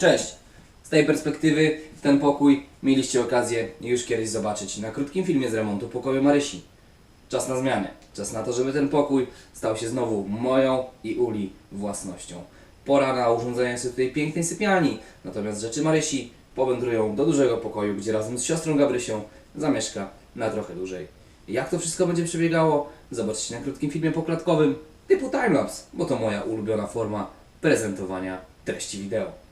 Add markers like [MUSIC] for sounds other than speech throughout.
Cześć! Z tej perspektywy ten pokój mieliście okazję już kiedyś zobaczyć na krótkim filmie z remontu pokoju Marysi. Czas na zmianę. Czas na to, żeby ten pokój stał się znowu moją i Uli własnością. Pora na urządzenie sobie tej pięknej sypialni. Natomiast rzeczy Marysi powędrują do dużego pokoju, gdzie razem z siostrą Gabrysią zamieszka na trochę dłużej. Jak to wszystko będzie przebiegało, zobaczcie na krótkim filmie poklatkowym typu timelapse, bo to moja ulubiona forma prezentowania treści wideo.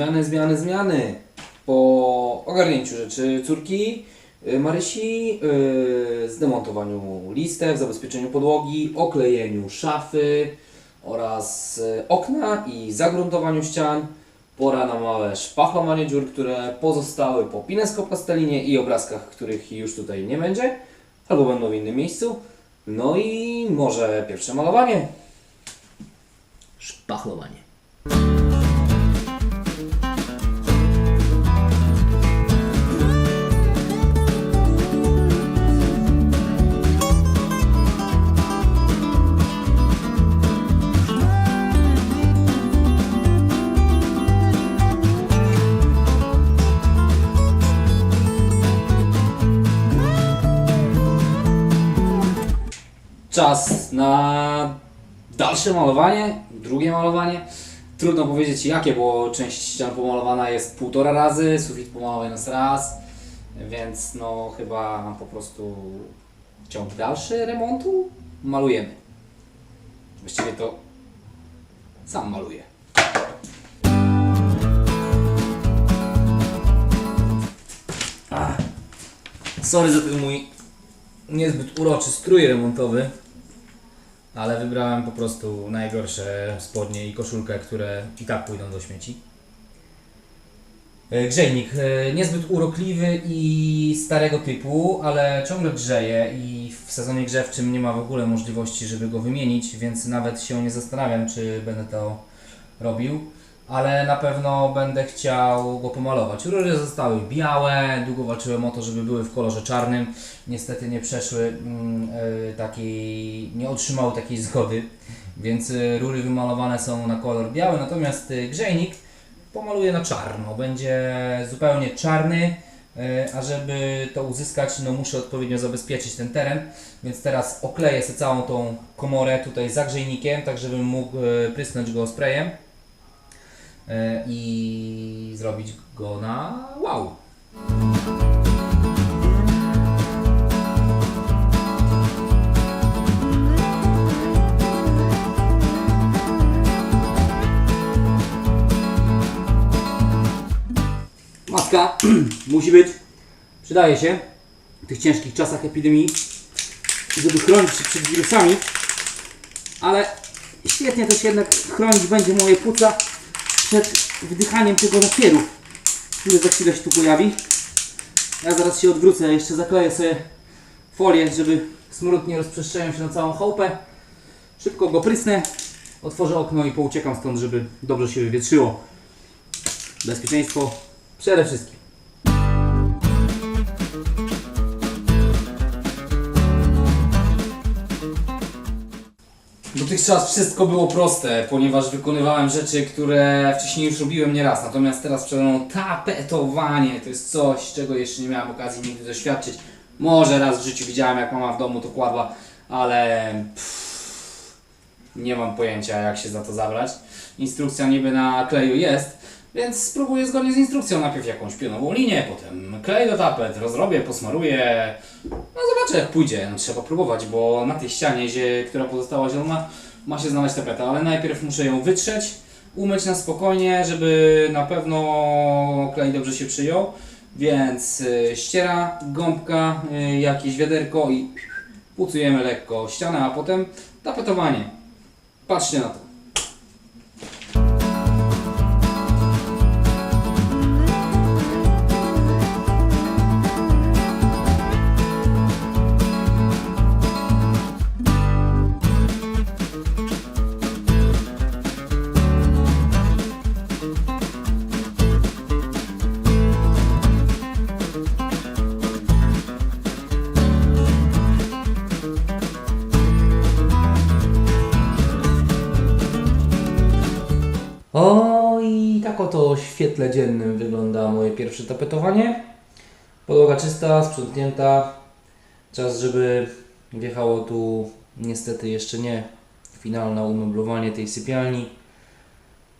Zmiany, zmiany, zmiany. Po ogarnięciu rzeczy córki y, Marysi, y, zdemontowaniu listew, zabezpieczeniu podłogi, oklejeniu szafy oraz y, okna i zagruntowaniu ścian. Pora na małe szpachlowanie dziur, które pozostały po pinesko plastelinie i obrazkach, których już tutaj nie będzie, albo będą w innym miejscu. No i może pierwsze malowanie. Szpachlowanie. Czas na dalsze malowanie, drugie malowanie. Trudno powiedzieć jakie, bo część ścian pomalowana jest półtora razy, sufit pomalowany jest raz, więc no chyba po prostu ciąg dalszy remontu malujemy. Właściwie to sam maluję. Sorry za ten mój niezbyt uroczy strój remontowy, ale wybrałem po prostu najgorsze spodnie i koszulkę, które i tak pójdą do śmieci. E, Grzejnik, e, niezbyt urokliwy i starego typu, ale ciągle grzeje i w sezonie grzewczym nie ma w ogóle możliwości, żeby go wymienić, więc nawet się nie zastanawiam, czy będę to robił, ale na pewno będę chciał go pomalować. Rury zostały białe, długo walczyłem o to, żeby były w kolorze czarnym. Niestety nie przeszły e, takiej, nie otrzymały takiej zgody, więc e, rury wymalowane są na kolor biały, natomiast e, grzejnik pomaluję na czarno. Będzie zupełnie czarny, a żeby to uzyskać, no muszę odpowiednio zabezpieczyć ten teren, więc teraz okleję sobie całą tą komorę tutaj zagrzejnikiem, tak żebym mógł prysnąć go sprayem i zrobić go na wow. Maska [CLEARS THROAT] musi być, przydaje się. W tych ciężkich czasach epidemii, żeby chronić się przed wirusami, ale świetnie też jednak chronić będzie moje płuca przed wdychaniem tego napieru, który za chwilę się tu pojawi. Ja zaraz się odwrócę, jeszcze zakleję sobie folię, żeby smród nie rozprzestrzeniał się na całą chałupę. Szybko go prysnę, otworzę okno i pouciekam stąd, żeby dobrze się wywietrzyło. Bezpieczeństwo przede wszystkim. Dotychczas wszystko było proste, ponieważ wykonywałem rzeczy, które wcześniej już robiłem nieraz. Natomiast teraz przede mną tapetowanie to jest coś, czego jeszcze nie miałem okazji nigdy doświadczyć. Może raz w życiu widziałem, jak mama w domu to kładła, ale pff, nie mam pojęcia, jak się za to zabrać. Instrukcja niby na kleju jest, więc spróbuję zgodnie z instrukcją. Najpierw jakąś pionową linię, potem klej do tapet, rozrobię, posmaruję. No zobaczę jak pójdzie. No, trzeba próbować, bo na tej ścianie, zie- która pozostała zielona, ma się znaleźć tapeta, ale najpierw muszę ją wytrzeć, umyć na spokojnie, żeby na pewno klej dobrze się przyjął. Więc y, ściera, gąbka, y, jakieś wiaderko i pucujemy lekko ścianę, a potem tapetowanie. Patrzcie na to. Dziennym wygląda moje pierwsze tapetowanie. Podłoga czysta, sprzątnięta. Czas, żeby wjechało tu niestety jeszcze nie finalne umeblowanie tej sypialni,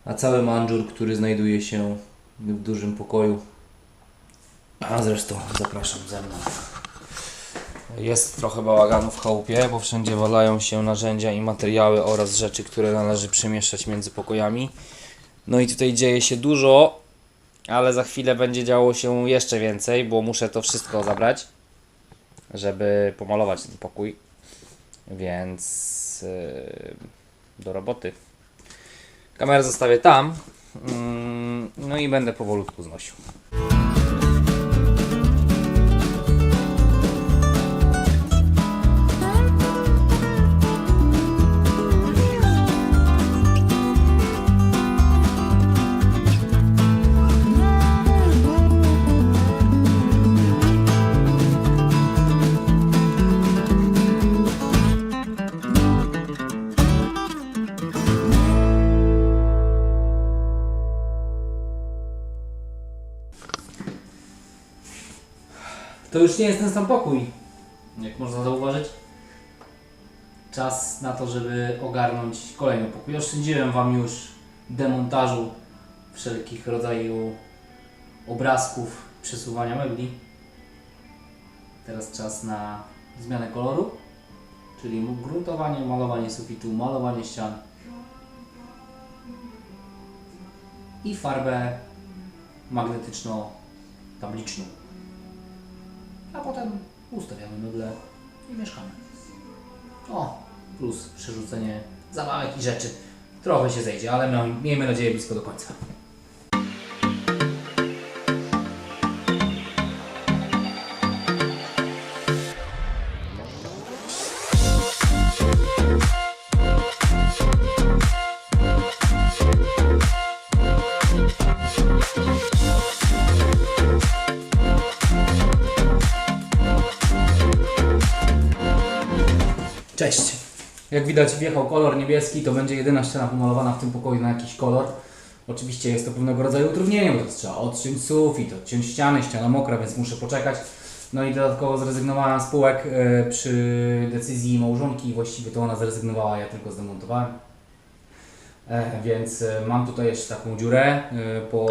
a cały manżur, który znajduje się w dużym pokoju. A zresztą zapraszam ze mną. Jest trochę bałaganu w chałupie, bo wszędzie walają się narzędzia i materiały oraz rzeczy, które należy przemieszczać między pokojami. No i tutaj dzieje się dużo, ale za chwilę będzie działo się jeszcze więcej, bo muszę to wszystko zabrać, żeby pomalować ten pokój. Więc yy, do roboty. Kamerę zostawię tam. Mm, No i będę powolutku znosił. Już nie jest ten sam pokój, jak można zauważyć. Czas na to, żeby ogarnąć kolejny pokój. Oszczędziłem Wam już demontażu wszelkich rodzajów obrazków, przesuwania mebli. Teraz czas na zmianę koloru, czyli gruntowanie, malowanie sufitu, malowanie ścian i farbę magnetyczno-tabliczną a potem ustawiamy meble i mieszkamy. O, plus przerzucenie zabawek i rzeczy. Trochę się zejdzie, ale miejmy nadzieję blisko do końca. Jak widać wjechał kolor niebieski, to będzie jedyna ściana pomalowana w tym pokoju na jakiś kolor. Oczywiście jest to pewnego rodzaju utrudnienie, bo to trzeba odciąć sufit, odciąć ściany, ściana mokra, więc muszę poczekać. No i dodatkowo zrezygnowałem z spółek e, przy decyzji małżonki, właściwie to ona zrezygnowała, ja tylko zdemontowałem. E, więc e, mam tutaj jeszcze taką dziurę po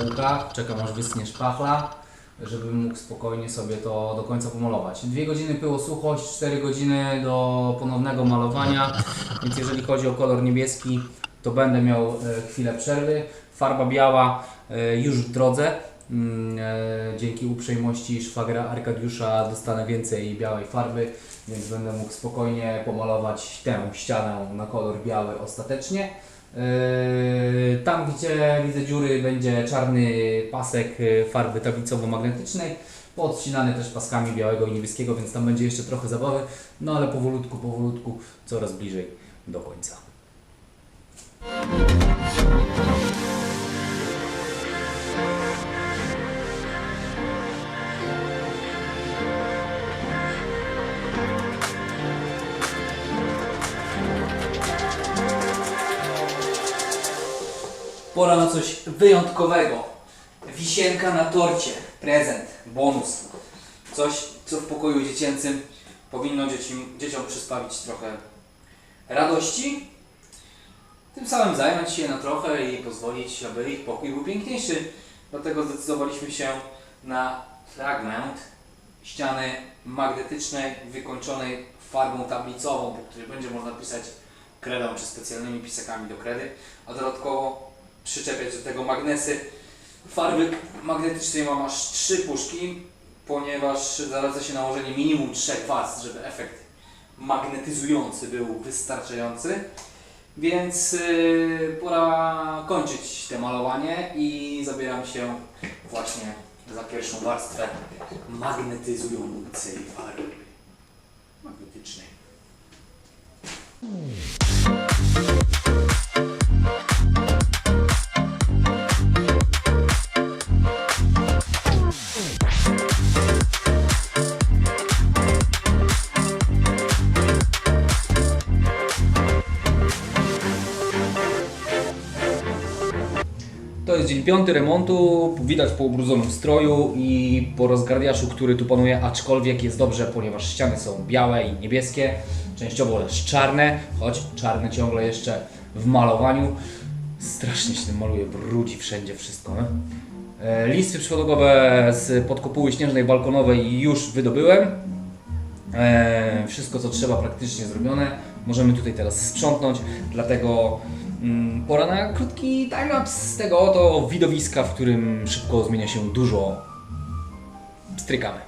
półkach, czekam aż wyschnie szpachla, żebym mógł spokojnie sobie to do końca pomalować. Dwie godziny pyło suchość, 4 godziny do ponownego malowania, więc jeżeli chodzi o kolor niebieski, to będę miał e, chwilę przerwy. Farba biała e, już w drodze. Mm, e, Dzięki uprzejmości szwagra Arkadiusza dostanę więcej białej farby, więc będę mógł spokojnie pomalować tę ścianę na kolor biały ostatecznie. Yy, Tam, gdzie widzę dziury, będzie czarny pasek yy, farby tablicowo-magnetycznej, podcinany też paskami białego i niebieskiego, więc tam będzie jeszcze trochę zabawy, no ale powolutku, powolutku, coraz bliżej do końca. Pora na coś wyjątkowego. Wisienka na torcie, prezent, bonus. Coś, co w pokoju dziecięcym powinno dzieciom, przyspawić trochę radości. Tym samym zająć się na trochę i pozwolić, aby ich pokój był piękniejszy. Dlatego zdecydowaliśmy się na fragment ściany magnetycznej, wykończonej farbą tablicową, po której będzie można pisać kredą czy specjalnymi pisakami do kredy, a dodatkowo przyczepiać do tego magnesy. Farby magnetycznej mam aż trzy puszki, ponieważ zaleca się nałożenie minimum trzech warstw, żeby efekt magnetyzujący był wystarczający. Więc yy, pora kończyć te malowanie i zabieram się właśnie za pierwszą warstwę magnetyzującej farby magnetycznej. To jest dzień piąty remontu, widać po ubrudzonym stroju i po rozgardiaszu, który tu panuje, aczkolwiek jest dobrze, ponieważ ściany są białe i niebieskie, częściowo też czarne, choć czarne ciągle jeszcze w malowaniu. Strasznie się tym maluje, brudzi wszędzie wszystko. Nie? E, Listy przypodogowe z podkopuły śnieżnej balkonowej już wydobyłem. E, wszystko co trzeba praktycznie zrobione. Możemy tutaj teraz sprzątnąć, dlatego pora na krótki timelapse z tego oto widowiska, w którym szybko zmienia się dużo. Strykamy.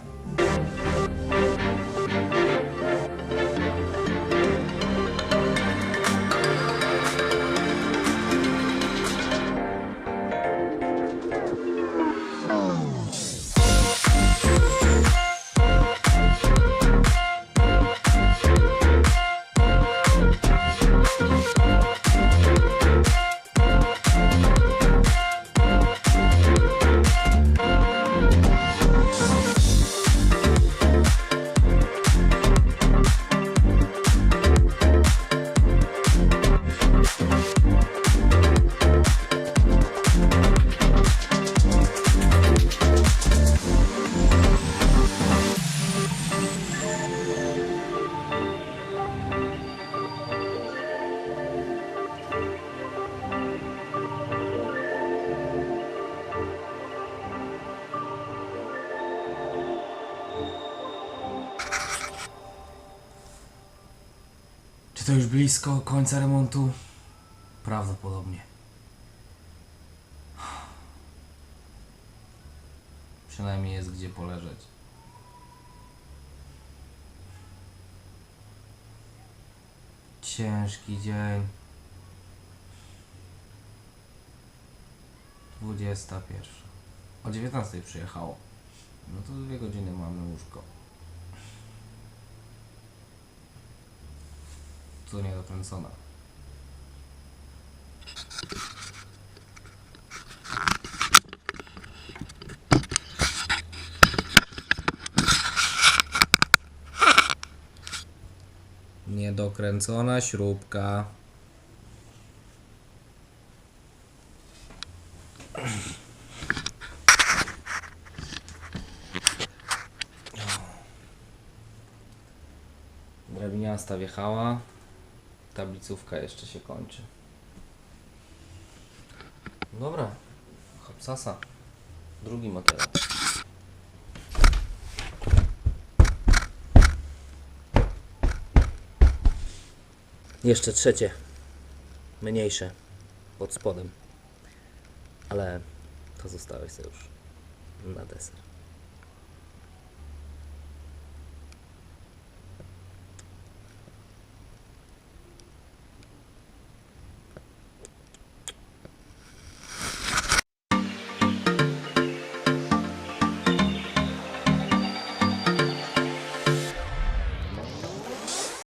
To już blisko końca remontu? Prawdopodobnie. Przynajmniej jest gdzie poleżeć. Ciężki dzień. 21. O 19 przyjechało. No to dwie godziny mamy łóżko. Co niedokręcona. Niedokręcona śrubka. Drabiniasta wjechała. Tablicówka jeszcze się kończy. Dobra. Hopsasa. Drugi materiał. Jeszcze trzecie. Mniejsze. Pod spodem. Ale to zostałeś sobie już na deser.